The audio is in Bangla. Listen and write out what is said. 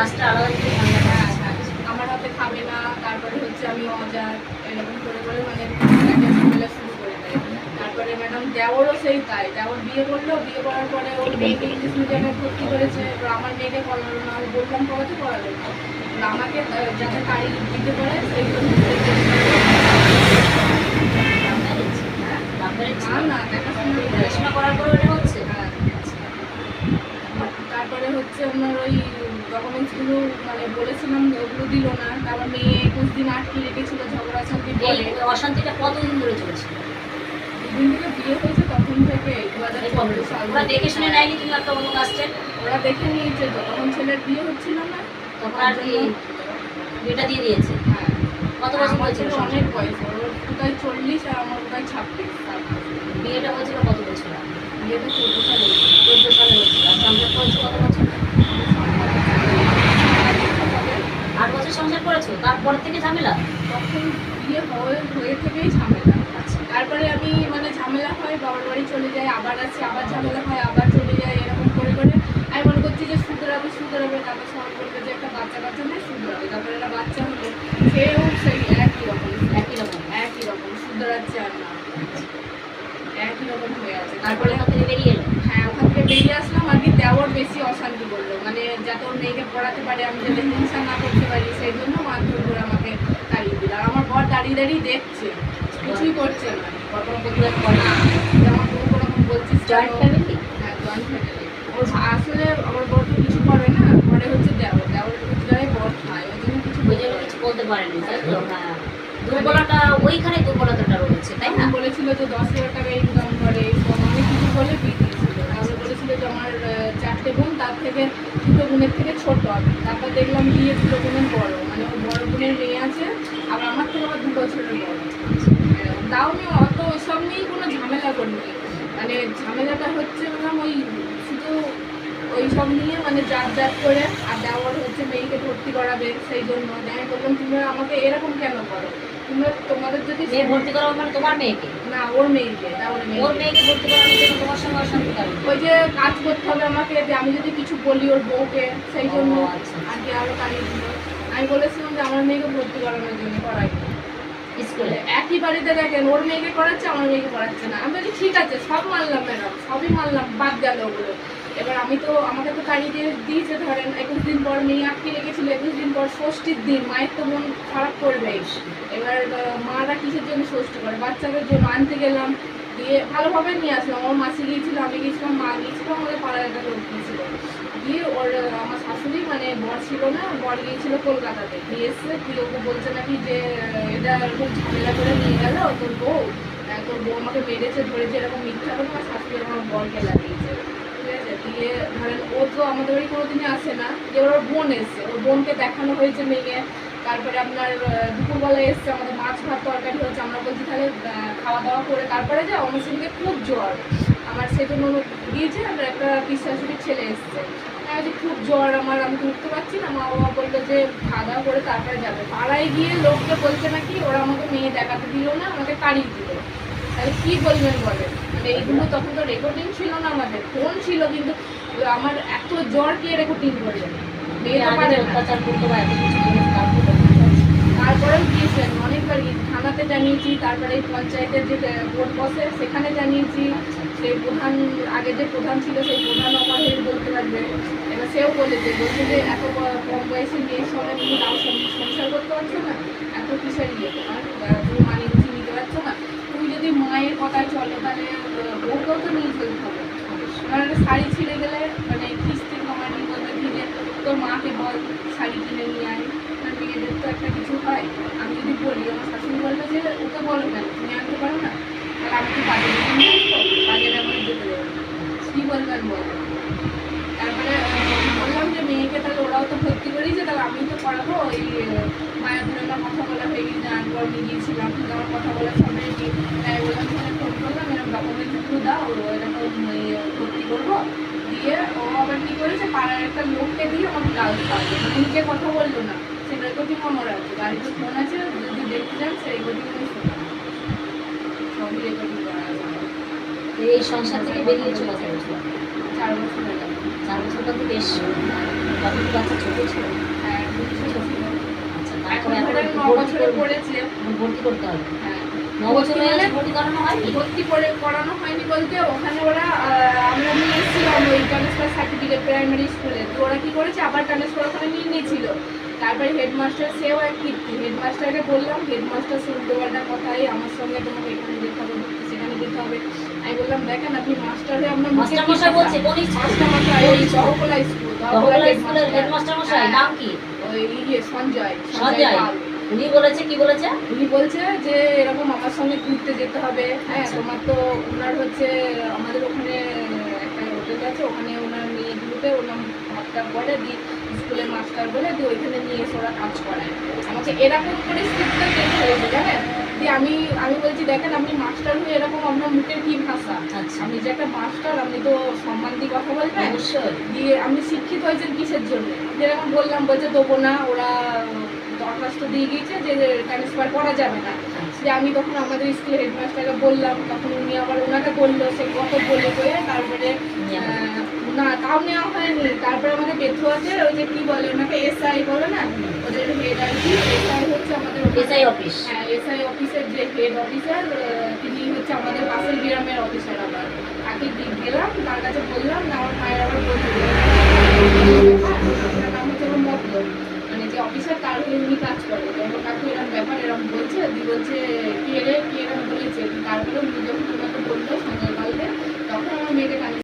কাজটা আলাদা করে ঠান্ডা। আমার হাতে খাবে না, তারপরে হচ্ছে আমি মজা এরকম করে করে মানে শুরু করে দেয় তারপরে ম্যাডাম দেওয়ারও সেই তাই, দেওয়ার বিয়ে করল, বিয়ে করার পরে ওর মেয়েকে ইংলিশ মিডিয়ামে ভর্তি করেছে এবার আমার মেয়েকে পড়ালো না আমি বললাম পড়াতে পড়ালো না আমাকে যাতে তাড়ি দিতে পারে, সেই জন্য Love marriage? Love marriage না ছিল? না দেখাশোনা করে। পড়াশোনা করার পরে এটা হচ্ছে হ্যাঁ। তারপরে হচ্ছে আপনার ওই ডকুমেন্টসগুলো মানে বলেছিলাম ওগুলো দিল না তারপর মেয়ে একুশ দিন আটকে রেখেছিল ঝগড়া পরে। অশান্তিটা কতদিন ধরে চলছে? যেদিন থেকে বিয়ে হয়েছে তখন থেকে দু হাজার এই সাল ওরা দেখে শুনে নেয়নি তুমি একটা অন্য কাজটা ওরা দেখে নিয়েছে ছেলের বিয়ে হচ্ছিল না তখন আর কি? বিয়েটা দিয়ে দিয়েছে? হ্যাঁ। কত বছর হয়েছিল অনেক বয়স ওর কোথায় চল্লিশ আর আমার কোথায় ছাব্বিশ। বিয়েটা হয়েছিল কত বছর? বিয়েটা চোদ্দ সালে চোদ্দ সালে হয়েছিল আর সংসার করেছ কত বছর আট বছর সংসার করেছ তারপর থেকে ঝামেলা? তখন বিয়ে হয়ে হয়ে থেকেই ঝামেলা তারপরে আমি মানে ঝামেলা হয় বাবার বাড়ি চলে যাই আবার আছি আবার ঝামেলা হয় আবার চলে যাই এরকম করে করে। আমি মনে করছি যে শুধরাবে শুধরাবে তারপর সবাই বলবে যে একটা বাচ্চা কাচ্চা নেই শুধরাবে। তারপরে একটা বাচ্চা হলো সেও সেই একই রকম একই রকম একই রকম শুধরাচ্ছে আর না। একই রকম হয়ে আছে। তারপরে ওখান থেকে বেরিয়ে এলো? হ্যাঁ ওখান থেকে বেরিয়ে আসলাম আর কি দেওয়ার বেশি অশান্তি করল। মানে যাতে ওর মেয়েকে পড়াতে পারে আমি যাতে হিংসা না করতে পারি সেই জন্য মারধর করে আমাকে তাড়িয়ে দিল আর দাঁড়িয়ে দেখছে কিছুই করছে না। কখনো প্রতিবাদ করে না যেমন বলছিস জয়েন্ট ফ্যামিলি হ্যাঁ জয়েন্ট ফ্যামিলি ওর আসলে আমার বর তো কিছু করে না পরে হচ্ছে দেওয়ার দেওয়ার বর খায় ওই জন্য কিছু ওই বলতে জন্য পারে কিছু বলতে পারেনি তাই তো? হ্যাঁ। দুর্বলতা ওইখানে দুর্বলতাটা রয়েছে তাই না? বলেছিল যে দশ হাজার টাকা ইনকাম করে অনেক কিছু বলে বিয়ে দিয়েছিল তারপরে বলেছিল যে আমার আহ, চারটে বোন তার থেকে দুটো বোনের থেকে ছোট। তারপর দেখলাম বিয়ে দুটো বোনের বড়। মানে ওর বড় বোনের মেয়ে আছে, আবার আমার থেকে আবার দু বছরের বড়। তাও আমি অত ওসব নিয়েই কোনো ঝামেলা করিনি। মানে ঝামেলাটা হচ্ছে বললাম ওই শুধু ওই সব নিয়ে মানে জাত জাত করে, আর দেওয়ার হচ্ছে মেয়েকে ভর্তি করাবে সেই জন্য। আমি বললাম তুমি আমাকে এরকম কেন করো? তোমরা তোমাদের যদি মেয়ে ভর্তি মানে তোমার মেয়েকে? না ওর মেয়েকে ওর মেয়েকে ভর্তি করানোর জন্য তোমার সঙ্গে অশান্তি কারণ ওই যে কাজ করতে হবে আমাকে যে আমি যদি কিছু বলি ওর বউকে সেই জন্য আচ্ছা, আচ্ছা। আর কি আরও তাড়িয়ে দিল। আমি বলেছিলাম যে আমার মেয়েকে ভর্তি করানোর জন্য করাই। স্কুলে? একই বাড়িতে দেখেন ওর মেয়েকে করাচ্ছে আমার মেয়েকে করাচ্ছে না। আমি বলছি ঠিক আছে সব মানলাম ম্যাডাম সবই মানলাম বাদ গেল ওগুলো। এবার আমি তো, আমাকে তো তাড়িয়ে দিয়ে দিয়েছে, ধরেন একুশ দিন পর মেয়ে আটকে রেখেছিল, একুশ দিন পর ষষ্ঠীর দিন, মায়ের তো মন খারাপ করবে এবার মারা কিসের জন্য ষষ্ঠী করে? বাচ্চাদের জন্য আনতে গেলাম, দিয়ে ভালোভাবে নিয়ে আসলাম। আমার মাসি গিয়েছিল, আমি গিয়েছিলাম, মা গিয়েছিল, আমাদের পাড়ার একটা লোক গিয়েছিল। দিয়ে ওর আমার শাশুড়ি মানে বর ছিল না, বর গিয়েছিল কলকাতাতে। দিয়ে এসছে দিয়ে ওকে বলছে নাকি যে এটা খুব ঝামেলা করে নিয়ে গেল, তোর বউ তোর বউ আমাকে মেরেছে, ধরেছে, এরকম মিথ্যা করে আমার শাশুড়ি আমার বরকে লাগিয়েছে। ঠিক আছে দিয়ে ধরেন ও তো আমাদের বাড়ি কোনোদিনই আসে না যে ওর বোন এসছে। ওর বোনকে দেখানো হয়েছে মেয়ে। তারপরে আপনার আহ, দুপুরবেলায় এসছে আমাদের মাছ ভাত তরকারি হয়েছে। আমরা বলছি তাহলে খাওয়া দাওয়া করে তারপরে আমার সেদিকে খুব জ্বর। আমার সেজন্য দিয়েছে আর একটা পিসাশুটির ছেলে এসছে। বলছি, খুব জ্বর আমার আমি উঠতে পারছি না। মা বাবা বলল যে খাওয়া দাওয়া করে তারপরে যাবে। পাড়ায় গিয়ে লোককে বলছে নাকি ওরা আমাকে মেয়ে দেখাতে দিল না আমাকে তাড়িয়ে দিল। তাহলে কি বলবেন বলেন? মানে এইগুলো তখন তো রেকর্ডিং ছিল না আমাদের ফোন ছিল কিন্তু আমার এত জ্বর কে রেকর্ডিং করবে মেয়ে। অত্যাচার করতে বা এত কিছু তারপরেও গিয়েছেন অনেকবার থানাতে জানিয়েছি তারপরে এই পঞ্চায়েতের যে বোর্ড বসে সেখানে জানিয়েছি সেই প্রধান আগে যে প্রধান ছিল সেই প্রধান হয়ে বলতে পারবে এবার সেও বলেছে বলছে যে এত কম বয়সে মেয়ের সঙ্গে তুমি তাও সংসার করতে পারছ না এত কিসের ইয়ে তোমার আহ, তুমি মানিয়ে গুছিয়ে নিতে পারছ না তুমি যদি মায়ের কথায় চলো, তাহলে বউকেও তো নিয়ে চলতে হবে। কারণ শাড়ি ছিঁড়ে গেলে মানে কিস্তি কমানি বলতে কি তোর মাকে বল, শাড়ি কিনে নিয়ে আয়। আর মেয়েদের তো একটা কিছু হয়। আমি যদি বলি, আমার শাশুড়ি বলবে যে, ওকে বলো কেন? তুমি আনতে পারো না? তাহলে আমি কি বাজারে কিনে আসব? বাজারে আমার যেতে দেবো। কী বলবেন বলো তারপরে বললাম যে, মেয়েকে তাহলে ওরাও তো ভর্তি করিয়েছে, তাহলে আমি তো করাবো ওই মায়াপুরে আমার কথা বলা হয়ে গেছে আনবার নিয়ে গিয়েছিলাম আমার কথা বলার সময় তাই বললাম ফোন করলাম এরকম ডকুমেন্টসগুলো দাও এরকম ভর্তি করব। দিয়ে ও আবার কি করেছে পাড়ার একটা লোককে দিয়ে আমার গাল পাবে নিজে কথা বলল না সে রেকর্ডিং আমার আছে। গাড়িতে ফোন আছে যদি দেখতে যান সেই রেকর্ডিং আমি সবই রেকর্ডিং করা আছে। এই সংসার থেকে বেরিয়ে চলে যাবে চার বছর হয়ে গেল। চার বছর যখন তুমি এসছো তখন বাচ্চা ছোট ছিল? হ্যাঁ, ছোট ছিল। আচ্ছা তারপরে ভর্তি বছরে পড়েছে। ভর্তি করতে হবে। হ্যাঁ। ভর্তি করানো হয়নি ভর্তি করে করানো হয়নি বলতে ওখানে ওরা আমরা নিয়ে এসেছিলাম ওই ট্রান্সফার সার্টিফিকেট প্রাইমারি স্কুলে তো ওরা কি করেছে? আবার ট্রান্সফার ওখানে নিয়ে নিয়েছিল তারপরে হেডমাস্টার সেও এক কীর্তি। হেডমাস্টারকে বললাম হেডমাস্টার শুনতে পাল্টা কথাই। আমার সঙ্গে তোমাকে এখানে যেতে হবে সেখানে যেতে হবে। আমি বললাম দেখেন আপনি মাস্টার হয়ে আপনার মাস্টার মশাই বলছে কোন মাস্টার মশাই ওই দহকলা স্কুল দহকলা স্কুলের হেডমাস্টার মশাই হ্যাঁ। নাম কি? ওই ইয়ে সঞ্জয় সঞ্জয়। উনি বলেছে কি বলেছে? উনি বলছে যে এরকম আমার সঙ্গে ঘুরতে যেতে হবে। হ্যাঁ আচ্ছা। তোমার তো ওনার হচ্ছে আমাদের ওখানে একটা হোটেল আছে ওখানে ওনার মেয়েগুলোকে ওনার ভাতটা করে দি স্কুলের মাস্টার বলে দিয়ে ওইখানে নিয়ে এসে ওরা কাজ করায় আমাকে এরকম পরিস্থিতিতে দেখতে হয়েছে জানেন? দিয়ে আমি আমি বলছি দেখেন আপনি মাস্টার হয়ে এরকম আপনার মুখের কি ভাষা? আচ্ছা। আপনি যে একটা মাস্টার আপনি তো সম্মান দিয়ে কথা বলবেন? অবশ্যই। দিয়ে আপনি শিক্ষিত হয়েছেন কিসের জন্য? যেরকম বললাম বলছে দেবো না ওরা দরখাস্ত দিয়ে গিয়েছে যে ট্রান্সফার করা যাবে না। যে আমি তখন আমাদের স্কুলের হেডমাস্টারকে বললাম তখন উনি আবার ওনাকে বলল সে কত বলে বলে তারপরে না তাও নেওয়া হয়নি। তারপরে আমাদের বেথু আছে ওই যে কি বলে ওনাকে এসআই বলে না? ওদের হেড আর কি এসআই হচ্ছে আমাদের এসআই অফিস হ্যাঁ এসআই অফিসের যে হেড অফিসার তিনি হচ্ছে আমাদের পাশের গ্রামের অফিসার আবার। তাকে গেলাম তার কাছে বললাম না আমার মায়ের আবার বলতে